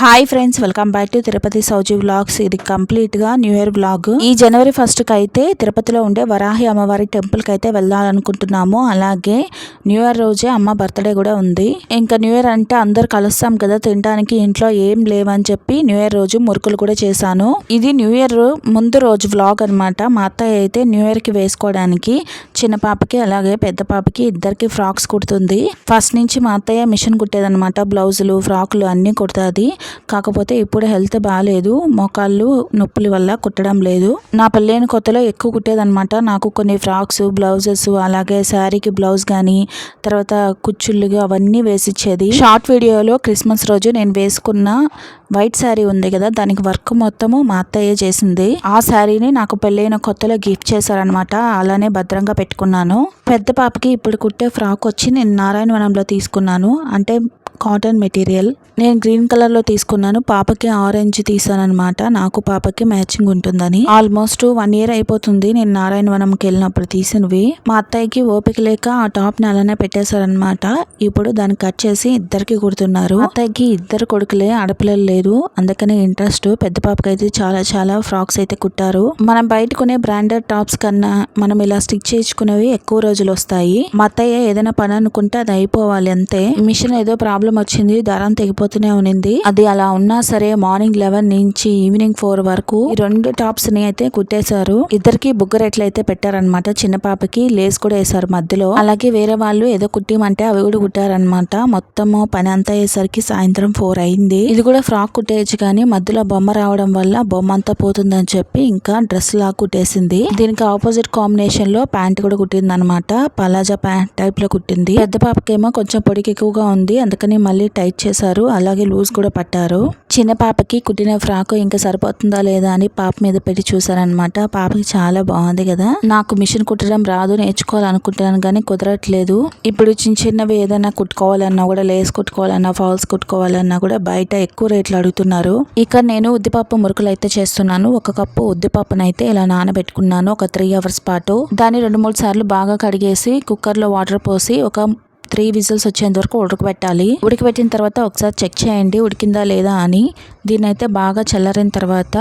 Hi friends welcome back to Tirupati Sowji vlogs ఇది కంప్లీట్గా new year vlog ఈ జనవరి ఫస్ట్కి అయితే తిరుపతిలో ఉండే వరాహి అమ్మవారి టెంపుల్కి అయితే వెళ్ళాలనుకుంటున్నాము. అలాగే న్యూ ఇయర్ రోజే అమ్మ బర్త్డే కూడా ఉంది. ఇంకా న్యూ ఇయర్ అంటే అందరు కలుస్తాం కదా తినడానికి ఇంట్లో ఏం లేవని చెప్పి న్యూ ఇయర్ రోజు మురుకులు కూడా చేశాను. ఇది న్యూ ఇయర్ ముందు రోజు వ్లాగ్ అన్నమాట. మా అత్తయ్య అయితే న్యూ ఇయర్కి వేసుకోవడానికి చిన్న పాపకి అలాగే పెద్ద పాపకి ఇద్దరికి ఫ్రాక్స్ కుడుతుంది. ఫస్ట్ నుంచి మా అత్తయ్య మిషన్ కుట్టేదనమాట బ్లౌజులు ఫ్రాకులు అన్నీ కుడుతుంది. కాకపోతే ఇప్పుడు హెల్త్ బాగాలేదు మోకాళ్ళు నొప్పుల వల్ల కుట్టడం లేదు. నా పెళ్ళైన కొత్తలో ఎక్కువ కుట్టేదన్నమాట. నాకు కొన్ని ఫ్రాక్స్ బ్లౌజెస్ అలాగే శారీకి బ్లౌజ్ కానీ తర్వాత కుచ్చుళ్ళు అవన్నీ వేసిచ్చేది. షార్ట్ వీడియోలో క్రిస్మస్ రోజు నేను వేసుకున్న వైట్ శారీ ఉంది కదా దానికి వర్క్ మొత్తము మా అత్తయ్య చేసింది. ఆ శారీని నాకు పెళ్ళైన కొత్తలో గిఫ్ట్ చేశారనమాట అలానే భద్రంగా పెట్టుకున్నాను. పెద్ద పాపకి ఇప్పుడు కుట్టే ఫ్రాక్ వచ్చి నేను నారాయణవనంలో తీసుకున్నాను. అంటే కాటన్ మెటీరియల్. నేను గ్రీన్ కలర్లో తీసుకున్నాను. పాపకి ఆరెంజ్ తీసాను అనమాట నాకు పాపకి మ్యాచింగ్ ఉంటుందని. ఆల్మోస్ట్ వన్ ఇయర్ అయిపోతుంది నేను నారాయణవనంకి వెళ్ళినప్పుడు తీసినవి. మా అత్తయ్యకి ఓపిక లేక ఆ టాప్ని అలానే పెట్టేశారనమాట ఇప్పుడు దాన్ని కట్ చేసి ఇద్దరికి కుడుతున్నారు. అత్తయ్యకి ఇద్దరు కొడుకులే ఆడపిల్లలు లేదు. అందుకనే ఇంట్రెస్ట్ పెద్ద పాపకి అయితే చాలా చాలా ఫ్రాక్స్ అయితే కుట్టారు. మనం బయట కొనే బ్రాండెడ్ టాప్స్ కన్నా మనం ఇలా స్టిచ్ చేయించుకునేవి ఎక్కువ రోజులు వస్తాయి. మా అత్తయ్య ఏదైనా పని అనుకుంటే అది అయిపోవాలి అంతే. మిషన్ ఏదో ప్రాబ్లం వచ్చింది దారం తెగిపోతూనే ఉన్నింది. అది అలా ఉన్నా సరే మార్నింగ్ లెవెన్ నుంచి ఈవినింగ్ ఫోర్ వరకు ఈ రెండు టాప్స్ని అయితే కుట్టేశారు. ఇద్దరికి బుగ్గరెట్లు అయితే పెట్టారనమాట చిన్న పాపకి లేస్ కూడా వేశారు మధ్యలో. అలాగే వేరే వాళ్ళు ఏదో కుట్టిమంటే అవి కూడా కుట్టారనమాట మొత్తము పని అంతా అయ్యేసరికి సాయంత్రం ఫోర్ అయింది. ఇది కూడా ఫ్రాక్ కుట్టేయచ్చు కానీ మధ్యలో బొమ్మ రావడం వల్ల బొమ్మ అంతా పోతుందని చెప్పి ఇంకా డ్రెస్ లా కుట్టేసింది దీనికి ఆపోజిట్ కాంబినేషన్లో ప్యాంట్ కూడా కుట్టింది అనమాట పలాజా ప్యాంట్ టైప్లో కుట్టింది. పెద్ద పాపకేమో కొంచెం పొడికి ఎక్కువగా ఉంది. అందుకని మళ్ళీ టైట్ చేశారు. అలాగే లూజ్ కూడా పట్టారు. చిన్న పాపకి కుట్టిన ఫ్రాక్ ఇంకా సరిపోతుందా లేదా అని పాప మీద పెట్టి చూసారనమాట పాపకి చాలా బాగుంది కదా. నాకు మిషన్ కుట్టడం రాదు నేర్చుకోవాలనుకుంటున్నాను కానీ కుదరట్లేదు. ఇప్పుడు చిన్న చిన్నవి ఏదైనా కుట్టుకోవాలన్నా కూడా లేస్ కుట్టుకోవాలన్నా ఫాల్స్ కుట్టుకోవాలన్నా కూడా బయట ఎక్కువ రేట్లు అడుగుతున్నారు? ఇక నేను ఉద్దిపప్పు మురుకులు అయితే చేస్తున్నాను. ఒక కప్పు ఉద్దిపప్పును అయితే ఇలా నానబెట్టుకున్నాను. ఒక త్రీ అవర్స్ పాటు. దాన్ని రెండు మూడు సార్లు బాగా కడిగేసి కుక్కర్లో వాటర్ పోసి ఒక త్రీ విజిల్స్ వచ్చేంత వరకు ఉడకబెట్టాలి ఉడకబెట్టిన తర్వాత ఒకసారి చెక్ చేయండి ఉడికిందా లేదా అని. దీన్ని అయితే బాగా చల్లరిన తర్వాత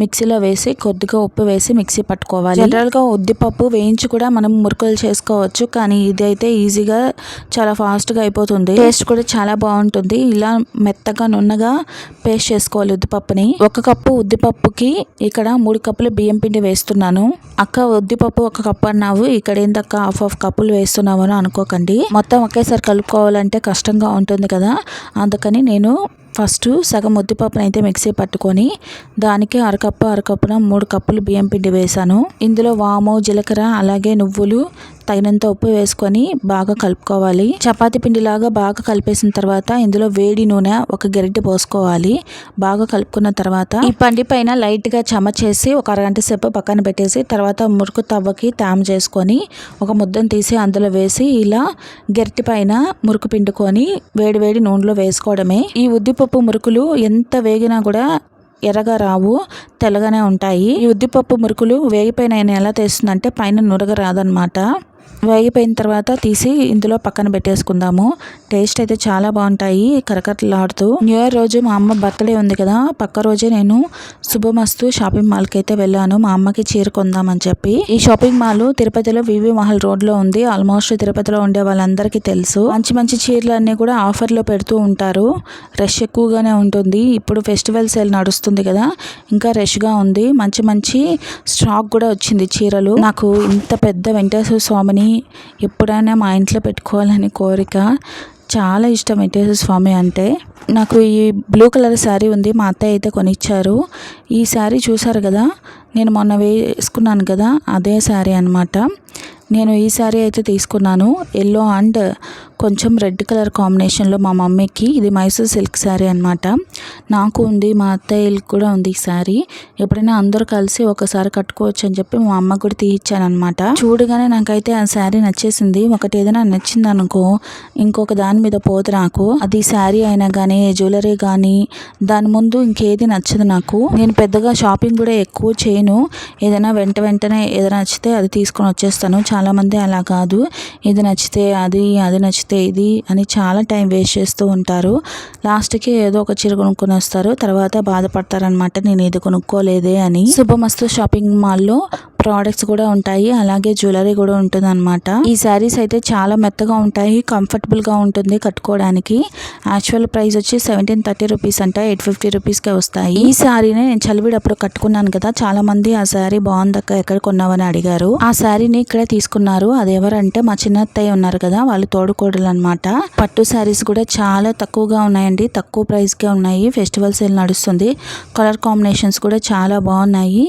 మిక్సీలో వేసి కొద్దిగా ఉప్పు వేసి మిక్సీ పట్టుకోవాలి. జనరల్గా ఉద్దిపప్పు వేయించి కూడా మనం మురుకులు చేసుకోవచ్చు కానీ ఇది అయితే ఈజీగా చాలా ఫాస్ట్గా అయిపోతుంది. టేస్ట్ కూడా చాలా బాగుంటుంది. ఇలా మెత్తగా నున్నగా పేస్ట్ చేసుకోవాలి ఉద్దిపప్పుని. ఒక కప్పు ఉద్దిపప్పుకి ఇక్కడ మూడు కప్పులు బియ్యం పిండి వేస్తున్నాను. అక్క ఉద్దిపప్పు ఒక కప్పు అన్నావు. ఇక్కడ ఏందక్క హాఫ్ హాఫ్ కప్పులు వేస్తున్నావు అనుకోకండి. మొత్తం ఒకేసారి కలుపుకోవాలంటే కష్టంగా ఉంటుంది కదా. అందుకని నేను ఫస్ట్ సగం ఉద్దిపప్పును అయితే మిక్సీ పట్టుకొని దానికి అరకప్పు అరకప్పున మూడు కప్పులు బియ్యం పిండి వేసాను. ఇందులో వాము జీలకర్ర అలాగే నువ్వులు తగినంత ఉప్పు వేసుకొని బాగా కలుపుకోవాలి. చపాతీ పిండిలాగా బాగా కలిపేసిన తర్వాత ఇందులో వేడి నూనె ఒక గరిటె పోసుకోవాలి. బాగా కలుపుకున్న తర్వాత ఈ పండి పైన లైట్గా చెమ చేసి ఒక అరగంట సేపు పక్కన పెట్టేసి తర్వాత మురుకు తవ్వకి తామ చేసుకొని ఒక ముద్దను తీసి అందులో వేసి ఇలా గరిటె పైన మురుకు పిండుకొని వేడి వేడి నూనెలో వేసుకోవడమే. ఈ ఉద్దిపప్పు మురుకులు ఎంత వేగినా కూడా ఎర్రగా రావు తెల్లగానే ఉంటాయి. ఈ ఉద్దిపప్పు మురుకులు వేగిపోయిన ఎలా తెస్తుందంటే పైన నురగ రాదనమాట వేగిపోయిన తర్వాత తీసి ఇందులో పక్కన పెట్టేసుకుందాము. టేస్ట్ అయితే చాలా బాగుంటాయి కరకరలాడుతూ. న్యూ ఇయర్ రోజు మా అమ్మ బర్త్డే ఉంది కదా పక్క రోజే నేను శుభమస్తు షాపింగ్ మాల్కి అయితే వెళ్ళాను. మా అమ్మకి చీర కొందామని చెప్పి. ఈ షాపింగ్ మాల్ తిరుపతిలో వివి మహల్ రోడ్లో ఉంది. ఆల్మోస్ట్ తిరుపతిలో ఉండే వాళ్ళందరికీ తెలుసు. మంచి మంచి చీరలు అన్నీ కూడా ఆఫర్లో పెడుతూ ఉంటారు. రష్ ఎక్కువగానే ఉంటుంది. ఇప్పుడు ఫెస్టివల్ సేల్ నడుస్తుంది కదా ఇంకా రష్గా ఉంది. మంచి మంచి స్టాక్ కూడా వచ్చింది చీరలు. నాకు ఇంత పెద్ద వెంకటేశ్వర స్వామిని ఎప్పుడైనా మా ఇంట్లో పెట్టుకోవాలని కోరిక చాలా ఇష్టం వెంకటేశ్వర స్వామి అంటే. నాకు ఈ బ్లూ కలర్ శారీ ఉంది మా అత్తయ్య అయితే కొనిచ్చారు. ఈ శారీ చూసారు కదా నేను మొన్న వేసుకున్నాను కదా అదే శారీ అనమాట నేను ఈ శారీ అయితే తీసుకున్నాను ఎల్లో అండ్ కొంచెం రెడ్ కలర్ కాంబినేషన్లో మా మమ్మీకి ఇది మైసూర్ సిల్క్ శారీ అనమాట నాకు ఉంది మా అత్తయ్యకి కూడా ఉంది ఈ శారీ. ఎప్పుడైనా అందరూ కలిసి ఒకసారి కట్టుకోవచ్చు అని చెప్పి మా అమ్మ కూడా తీయించానమాట అనమాట చూడగానే నాకైతే ఆ శారీ నచ్చేసింది. ఒకటి ఏదైనా నచ్చింది అనుకో ఇంకొక దాని మీద పోదు నాకు. అది శారీ అయినా కానీ జ్యువెలరీ కానీ దాని ముందు ఇంకేది నచ్చదు నాకు. నేను పెద్దగా షాపింగ్ కూడా ఎక్కువ చేయను. ఏదైనా వెంట వెంటనే ఏదైనా నచ్చితే అది తీసుకొని వచ్చేస్తాను. చాలామంది అలా కాదు. ఇది నచ్చితే అది అది నచ్చితే వస్తే ఇది అని చాలా టైం వేస్ట్ చేస్తూ ఉంటారు. లాస్ట్కి ఏదో ఒక చీర కొనుక్కొని వస్తారు. తర్వాత బాధపడతారనమాట నేను ఇది కొనుక్కోలేదే అని. శుభమస్తు షాపింగ్ మాల్లో ప్రోడక్ట్స్ కూడా ఉంటాయి. అలాగే జ్యువెలరీ కూడా ఉంటుంది అనమాట ఈ శారీస్ అయితే చాలా మెత్తగా ఉంటాయి. కంఫర్టబుల్గా ఉంటుంది కట్టుకోవడానికి. యాక్చువల్ ప్రైస్ వచ్చి సెవెంటీన్ థర్టీ రూపీస్ అంట ఎయిట్ ఫిఫ్టీ రూపీస్కే వస్తాయి. ఈ శారీని నేను చలివిడప్పుడు కట్టుకున్నాను కదా చాలా మంది ఆ శారీ బాగుందక్క ఎక్కడ కొన్నావని అడిగారు. ఆ శారీని ఇక్కడే తీసుకున్నారు. అది ఎవరంటే మా చిన్న అత్తయ్య ఉన్నారు కదా వాళ్ళు తోడుకోడలు అనమాట పట్టు శారీస్ కూడా చాలా తక్కువగా ఉన్నాయండి. తక్కువ ప్రైస్కే ఉన్నాయి. ఫెస్టివల్ సేల్ నడుస్తుంది. కలర్ కాంబినేషన్స్ కూడా చాలా బాగున్నాయి.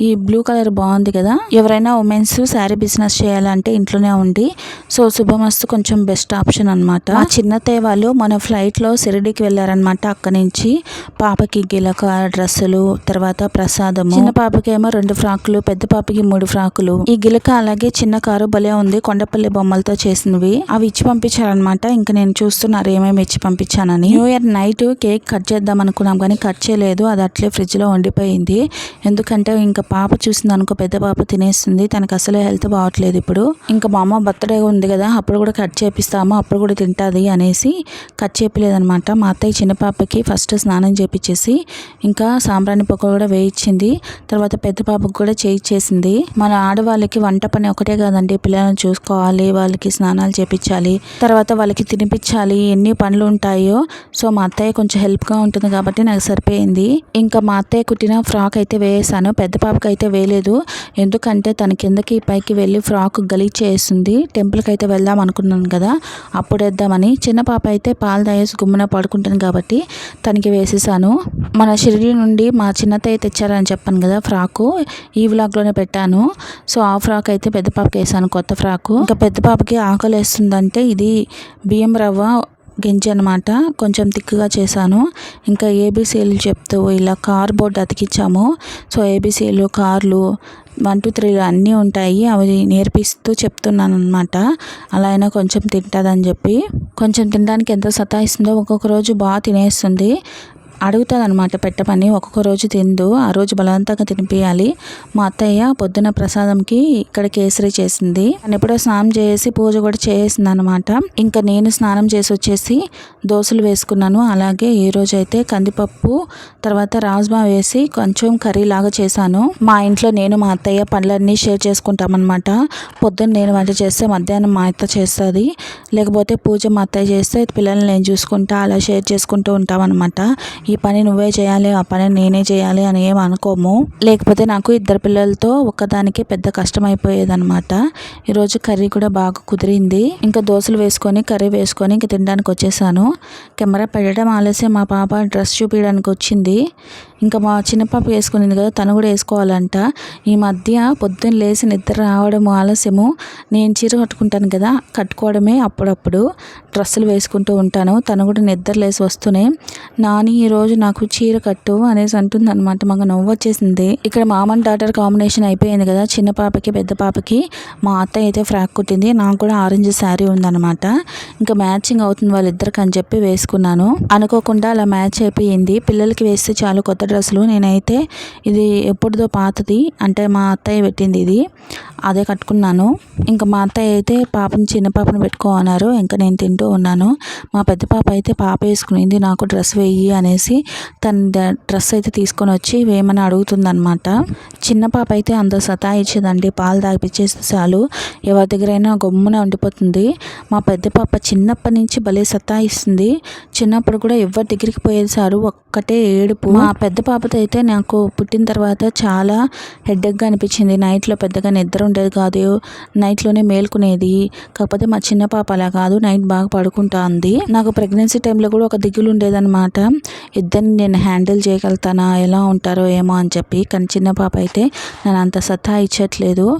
ఈ బ్లూ కలర్ బాగుంది కదా. ఎవరైనా ఉమెన్స్ శారీ బిజినెస్ చేయాలంటే ఇంట్లోనే ఉండి సో శుభమస్తు కొంచెం బెస్ట్ ఆప్షన్ అనమాట మా చిన్నత్తయ్య వాళ్ళు మన ఫ్లైట్లో సిరిడికి వెళ్ళారనమాట అక్కడి నుంచి. పాపకి గిలక డ్రెస్సులు తర్వాత ప్రసాదము. చిన్న పాపకి ఏమో రెండు ఫ్రాకులు పెద్ద పాపకి మూడు ఫ్రాకులు. ఈ గిలక అలాగే చిన్న కారు భలే ఉంది కొండపల్లి బొమ్మలతో చేసినవి. అవి ఇచ్చి పంపించారనమాట ఇంకా నేను చూస్తున్నారు ఏమేమి ఇచ్చి పంపించానని. New year night cake cut చేద్దాం అనుకున్నాం కానీ కట్ చేయలేదు. అది అట్లే ఫ్రిడ్జ్లో ఉండిపోయింది. ఎందుకంటే ఇంకా పాప చూసింది అనుకో పెద్ద పాప తినేస్తుంది. తనకు అసలే హెల్త్ బాగట్లేదు ఇప్పుడు. ఇంకా మా అమ్మ బర్త్డే ఉంది కదా అప్పుడు కూడా కట్ చేపిస్తాము అప్పుడు కూడా తింటుంది అనేసి కట్ చేపలేదనమాట మా అత్తయ్య చిన్న పాపకి ఫస్ట్ స్నానం చేపించేసి ఇంకా సాంబ్రాణి పొక్క కూడా వేయించింది. తర్వాత పెద్ద పాపకు కూడా చేయించేసింది మన ఆడవాళ్ళకి వంట పని ఒకటే కాదండి పిల్లలను చూసుకోవాలి వాళ్ళకి స్నానాలు చేపించాలి తర్వాత వాళ్ళకి తినిపించాలి ఎన్ని పనులు ఉంటాయో. సో మా అత్తయ్య కొంచెం హెల్ప్గా ఉంటుంది కాబట్టి నాకు సరిపోయింది. ఇంకా మా అత్తయ్య కుట్టిన ఫ్రాక్ అయితే వేసాను. పెద్ద పాప పాపకి అయితే వేయలేదు. ఎందుకంటే తన కిందకి పైకి వెళ్ళి ఫ్రాక్ గలీజ్ చేస్తుంది. టెంపుల్కి అయితే వెళ్దాం అనుకున్నాను కదా అప్పుడు వేద్దామని. చిన్న పాప అయితే పాలు తాగేసి గుమ్మన పడుకుంటాను కాబట్టి తనకి వేసేసాను. మన షిరిడి నుండి మా చిన్నతయ్య తెచ్చారని చెప్పాను కదా ఫ్రాకు ఈ వ్లాగ్లోనే పెట్టాను. సో ఆ ఫ్రాక్ అయితే పెద్ద పాపకి వేసాను కొత్త ఫ్రాకు. ఇంకా పెద్ద పాపకి ఆకలి వేస్తుందంటే ఇది బియ్యం రవ్వ గింజ అనమాట కొంచెం థిక్గా చేశాను. ఇంకా ఏబీసీలు చెప్తూ ఇలా కార్ బోర్డు అతికిచ్చాము. సో ఏబీసీలు కార్లు వన్ టూ త్రీలు అన్నీ ఉంటాయి. అవి నేర్పిస్తూ చెప్తున్నాను అనమాట అలా అయినా కొంచెం తింటుందని చెప్పి. కొంచెం తినడానికి ఎంత సతాయిస్తుందో ఒక్కొక్క రోజు బాగా తినేస్తుంది. అడుగుతుందనమాట పెట్టమని ఒక్కొక్క రోజు తిందు ఆ రోజు బలవంతంగా తినిపించాలి మా అత్తయ్య పొద్దున ప్రసాదంకి ఇక్కడ కేసరి చేసింది. నేను ఎప్పుడో స్నానం చేసి పూజ కూడా చేసింది అనమాట ఇంకా నేను స్నానం చేసి వచ్చేసి దోశలు వేసుకున్నాను. అలాగే ఈ రోజు అయితే కందిపప్పు తర్వాత రాజ్మా వేసి కొంచెం కర్రీ లాగా చేశాను. మా ఇంట్లో నేను మా అత్తయ్య పనులన్నీ షేర్ చేసుకుంటామన్నమాట. పొద్దున్న నేను వంట చేస్తే మధ్యాహ్నం మా అత్త చేస్తుంది. లేకపోతే పూజ మా అత్తయ్య చేస్తే పిల్లల్ని నేను చూసుకుంటా అలా షేర్ చేసుకుంటూ ఉంటామన్నమాట. ఈ పని నువ్వే చేయాలి ఆ పని నేనే చేయాలి అని ఏం అనుకోము. లేకపోతే నాకు ఇద్దరు పిల్లలతో ఒక్కదానికి పెద్ద కష్టం అయిపోయేదనమాట ఈరోజు కర్రీ కూడా బాగా కుదిరింది. ఇంకా దోశలు వేసుకొని కర్రీ వేసుకొని ఇంక తినడానికి వచ్చేసాను. కెమెరా పెట్టడం ఆలస్యం. మా పాప డ్రెస్ చూపించడానికి వచ్చింది. ఇంకా మా చిన్న పాప వేసుకునింది కదా తను కూడా వేసుకోవాలంట. ఈ మధ్య పొద్దున్న లేచి నిద్ర రావడం ఆలస్యము. నేను చీర కట్టుకుంటాను కదా కట్టుకోవడమే అప్పుడప్పుడు. డ్రెస్సులు వేసుకుంటూ ఉంటాను తను కూడా నిద్ర లేసి వస్తూనే. నాని ఈరోజు నాకు చీర కట్టు అనేసి అంటుంది అనమాట మాకు నవ్వు వచ్చేసింది. ఇక్కడ మామన్ డాటర్ కాంబినేషన్ అయిపోయింది కదా చిన్న పాపకి పెద్ద పాపకి. మా అత్త అయితే ఫ్రాక్ కుట్టింది నాకు కూడా ఆరెంజ్ శారీ ఉందన్నమాట. ఇంకా మ్యాచింగ్ అవుతుంది వాళ్ళిద్దరికి అని చెప్పి వేసుకున్నాను. అనుకోకుండా అలా మ్యాచ్ అయిపోయింది. పిల్లలకి వేస్తే చాలు కొత్త డ్రెస్సులు నేనైతే ఇది ఎప్పుడుదో పాతది. అంటే మా అత్తయ్య పెట్టింది ఇది. అదే కట్టుకున్నాను. ఇంకా మా అత్తయ్య అయితే పాపని చిన్న పాపను పెట్టుకోమన్నారు ఇంకా నేను తింటూ ఉన్నాను. మా పెద్ద పాప అయితే పాప వేసుకునింది నాకు డ్రెస్ వేయి అనేసి తన డ్రెస్ అయితే తీసుకొని వచ్చి వేయమని అడుగుతుందనమాట చిన్న పాప అయితే అంత సతాయిచ్చేదండి పాలు తాగిపించేస్తే చాలు. ఎవరి దగ్గరైనా గమ్మున ఉండిపోతుంది. మా పెద్ద పాప చిన్నప్పటి నుంచి భలే సతాయిస్తుంది. చిన్నప్పుడు కూడా ఎవరి దగ్గరికి పోయేది సారు ఒక్కటే ఏడుపు. మా పెద్ద పాపతో అయితే నాకు పుట్టిన తర్వాత చాలా హెడ్ఎక్గా అనిపించింది. నైట్లో పెద్దగా నిద్ర ఉండేది కాదు. నైట్లోనే మేల్కునేది. కాకపోతే మా చిన్న పాప అలా కాదు. నైట్ బాగా పడుకుంటా ఉంది నాకు ప్రెగ్నెన్సీ టైంలో కూడా ఒక దిగులు ఉండేదన్నమాట. ఇద్దరిని నేను హ్యాండిల్ చేయగలుగుతానా? ఎలా ఉంటారో ఏమో అని చెప్పి. కానీ చిన్న పాప అయితే నన్ను అంత సత్తా ఇచ్చట్లేదు.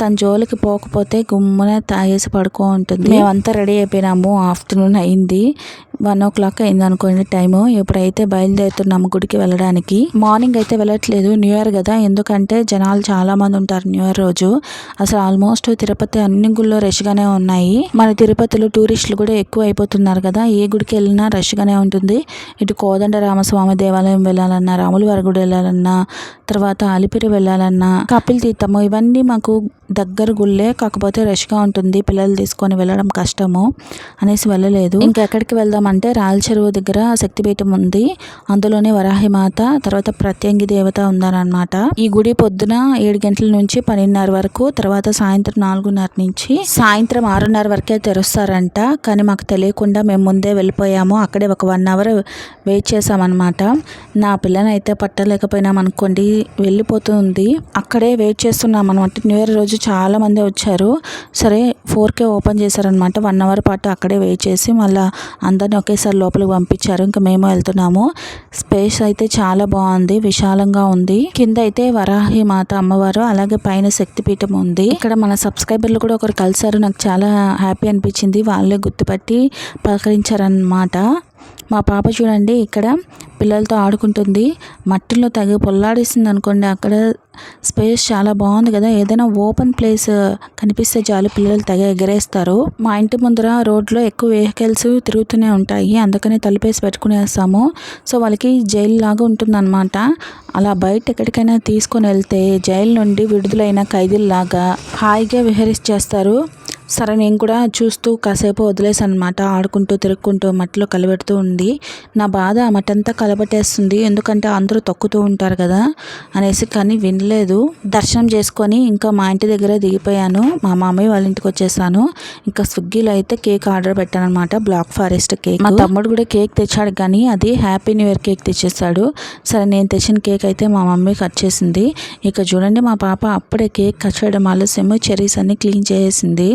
తన జోలికి పోకపోతే గుమ్మున తాగేసి పడుకో ఉంటుంది. మేమంతా రెడీ అయిపోయినాము. ఆఫ్టర్నూన్ అయింది. వన్ ఓ క్లాక్ అయింది అనుకోండి టైము. ఇప్పుడైతే బయలుదేరుతున్నాము గుడికి వెళ్ళడానికి. మార్నింగ్ అయితే వెళ్ళట్లేదు. న్యూ ఇయర్ కదా. ఎందుకంటే జనాలు చాలా మంది ఉంటారు న్యూ ఇయర్ రోజు. అసలు ఆల్మోస్ట్ తిరుపతి అన్ని గుళ్ళో రష్గానే ఉన్నాయి. మన తిరుపతిలో టూరిస్టులు కూడా ఎక్కువ అయిపోతున్నారు కదా. ఏ గుడికి వెళ్ళినా రష్గానే ఉంటుంది. ఇటు కోదండ రామస్వామి దేవాలయం వెళ్ళాలన్నా రాములవారి గుడి వెళ్ళాలన్నా తర్వాత అలిపిరి వెళ్ళాలన్నా కపిల్ తీర్థము ఇవన్నీ మాకు దగ్గర గుళ్ళే కాకపోతే రష్గా ఉంటుంది. పిల్లలు తీసుకొని వెళ్ళడం కష్టము అనేసి వెళ్ళలేదు. ఇంకెక్కడికి వెళ్దామంటే రాయల చెరువు దగ్గర శక్తిపీఠం ఉంది. అందులోనే వరాహి మాత తర్వాత ప్రత్యంగి దేవత ఉందనమాట ఈ గుడి పొద్దున ఏడు గంటల నుంచి పన్నెండున్నర వరకు తర్వాత సాయంత్రం నాలుగున్నర నుంచి సాయంత్రం ఆరున్నర వరకే తెరుస్తారంట. కానీ మాకు తెలియకుండా మేము ముందే వెళ్ళిపోయాము. అక్కడే ఒక వన్ అవర్ వెయిట్ చేసామన్నమాట నా పిల్లనైతే పట్టలేకపోయినాం అనుకోండి వెళ్ళిపోతుంది. అక్కడే వెయిట్ చేస్తున్నాం అనమాట న్యూ ఇయర్ రోజు చాలా మంది వచ్చారు. సరే ఫోర్కే ఓపెన్ చేశారనమాట వన్ అవర్ పాటు అక్కడే వెయిట్ చేసి మళ్ళీ అందరిని ఒకేసారి లోపలికి పంపించారు. ఇంకా మేము వెళ్తున్నాము. స్పేస్ అయితే చాలా బాగుంది. విశాలంగా ఉంది. కింద అయితే వరాహి మాత అమ్మవారు అలాగే పైన శక్తిపీఠం ఉంది. ఇక్కడ మన సబ్స్క్రైబర్లు కూడా ఒకరు కలిసారు నాకు చాలా హ్యాపీ అనిపించింది. వాళ్ళే గుర్తుపట్టి పలకరించారనమాట మా పాప చూడండి ఇక్కడ పిల్లలతో ఆడుకుంటుంది. మట్టిలో తగి పొల్లాడిస్తుంది అనుకోండి అక్కడ స్పేస్ చాలా బాగుంది కదా. ఏదైనా ఓపెన్ ప్లేస్ కనిపిస్తే చాలు పిల్లలు తెగ ఎగరేస్తారు. మా ఇంటి ముందర రోడ్లో ఎక్కువ వెహికల్స్ తిరుగుతూనే ఉంటాయి. అందుకనే తలుపేసి పెట్టుకునేస్తాము సో వాళ్ళకి జైలు లాగా ఉంటుందన్నమాట. అలా బయట ఎక్కడికైనా తీసుకొని వెళ్తే జైలు నుండి విడుదలైన ఖైదీల్లాగా హాయిగా విహరిస్తారు. సరే నేను కూడా చూస్తూ కాసేపు వదిలేసాను అనమాట ఆడుకుంటూ తిరుక్కుంటూ మట్టిలో కలబెడుతూ ఉంది నా బాధ ఆ మట్టంతా కలబెట్టేస్తుంది. ఎందుకంటే అందరూ తొక్కుతూ ఉంటారు కదా అనేసి కానీ వినలేదు. దర్శనం చేసుకొని ఇంకా మా ఇంటి దగ్గర దిగిపోయాను. మా మామయ్య వాళ్ళ ఇంటికి వచ్చేసాను. ఇంకా స్విగ్గీలో అయితే కేక్ ఆర్డర్ పెట్టాను అనమాట బ్లాక్ ఫారెస్ట్ కేక్. మా తమ్ముడు కూడా కేక్ తెచ్చాడు కానీ అది హ్యాపీ న్యూ ఇయర్ కేక్ తెచ్చేసాడు సరే నేను తెచ్చిన కేక్ అయితే మా మమ్మీ కట్ చేసింది. ఇక చూడండి మా పాప అప్పుడే కేక్ కట్ చేయడం ఆలస్యము చెరీస్ అన్ని క్లీన్ చేసేసింది.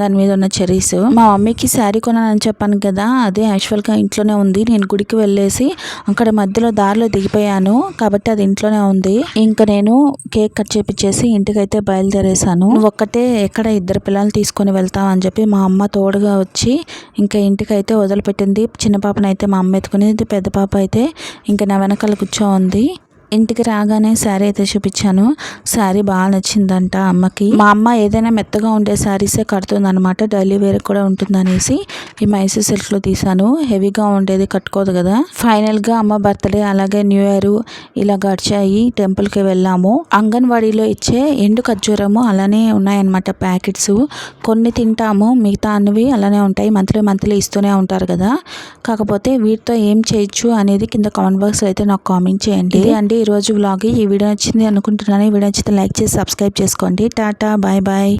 దాని మీద ఉన్న చెరీస్ మా మమ్మీకి శారీ కొనాలని చెప్పాను కదా అదే యాక్చువల్గా ఇంట్లోనే ఉంది. నేను గుడికి వెళ్ళేసి అక్కడ మధ్యలో దారిలో దిగిపోయాను. కాబట్టి అది ఇంట్లోనే ఉంది. ఇంకా నేను కేక్ కట్ చేపించేసి ఇంటికైతే బయలుదేరేసాను ఒక్కటే ఎక్కడ ఇద్దరు పిల్లల్ని తీసుకొని వెళ్తామని అని చెప్పి మా అమ్మ తోడుగా వచ్చి ఇంకా ఇంటికైతే వదిలిపెట్టింది. చిన్న పాపనైతే మా అమ్మ ఎత్తుకునేది. పెద్ద పాప అయితే ఇంకా నా వెనకాల కూర్చో ఉంది. ఇంటికి రాగానే శారీ అయితే చూపించాను. శారీ బాగా నచ్చిందంట అమ్మకి. మా అమ్మ ఏదైనా మెత్తగా ఉండే శారీసే కడుతుంది అనమాట డైలీ వేర్ కూడా ఉంటుందనేసి ఈ మైసూర్ సిల్క్లో తీసాను హెవీగా ఉండేది కట్టుకోదు కదా. ఫైనల్గా అమ్మ బర్త్డే అలాగే న్యూ ఇయర్ ఇలా గడిచాయి. టెంపుల్కి వెళ్ళాము. అంగన్వాడీలో ఇచ్చే ఎండు ఖర్జూరము అలానే ఉన్నాయన్నమాట ప్యాకెట్స్. కొన్ని తింటాము. మిగతా అన్నవి అలానే ఉంటాయి. మంత్లీ మంత్లీ ఇస్తూనే ఉంటారు కదా. కాకపోతే వీటితో ఏం చేయొచ్చు అనేది కింద కామెంట్ బాక్స్ అయితే నాకు కామెంట్ చేయండి. ఇది అండి ఈరోజు వ్లాగ్ ఈ వీడియో నచ్చింది అనుకుంటున్నాను. ఈ వీడియో నచ్చితే లైక్ చేసి సబ్స్క్రైబ్ చేసుకోండి. Tata bye bye.